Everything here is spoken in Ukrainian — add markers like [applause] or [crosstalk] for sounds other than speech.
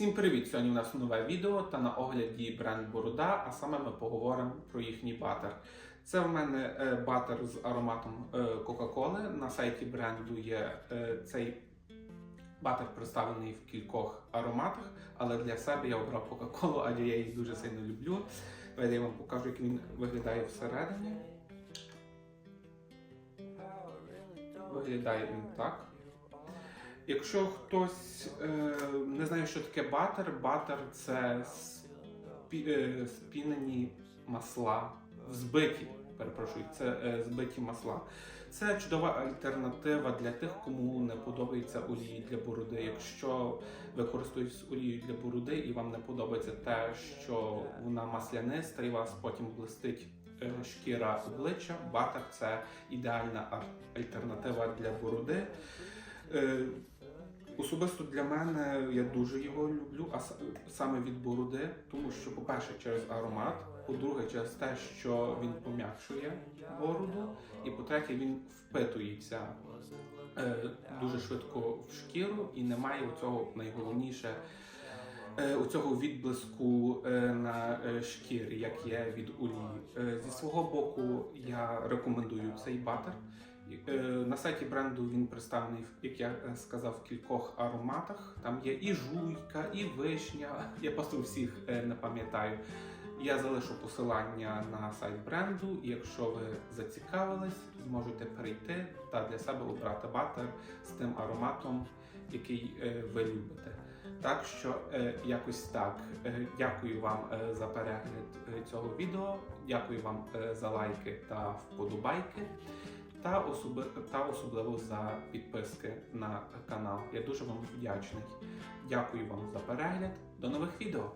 Всім привіт! Сьогодні у нас нове відео та на огляді бренд Борода, а саме ми поговоримо про їхній батер. Це в мене е, батер з ароматом е, Кока-Коли. На сайті бренду є е, цей батер представлений в кількох ароматах, але для себе я обрав Кока-Колу, адже я її дуже сильно люблю. Давайте я вам покажу, як він виглядає всередині. Виглядає він так. Якщо хтось е, не знає, що таке батер, батер це спі, е, спінені масла, взбиті, перепрошую, це е, збиті масла. Це чудова альтернатива для тих, кому не подобається олії для бороди. Якщо ви користуєтесь олією для бороди і вам не подобається те, що вона масляниста і вас потім блистить е, шкіра обличчя, батер це ідеальна альтернатива для бороди. Е, Особисто для мене я дуже його люблю, а саме від бороди, тому що, по-перше, через аромат, по-друге, через те, що він пом'якшує бороду, і по-третє, він впитується е, дуже швидко в шкіру і немає оцього найголовніше. е, Оцього відблиску е, на е, шкірі, як є від олії. Зі свого боку, я рекомендую цей батер. На сайті бренду він представлений, як я е, сказав, в кількох ароматах. Там є і жуйка, і вишня. [laughs] Я просто всіх е, не пам'ятаю. Я залишу посилання на сайт бренду, і якщо ви зацікавились, зможете перейти та для себе обрати батер з тим ароматом, який е, ви любите. Так що якось так. Дякую вам за перегляд цього відео. Дякую вам за лайки та вподобайки. Та, особи, та особливо за підписки на канал. Я дуже вам вдячний. Дякую вам за перегляд. До нових відео!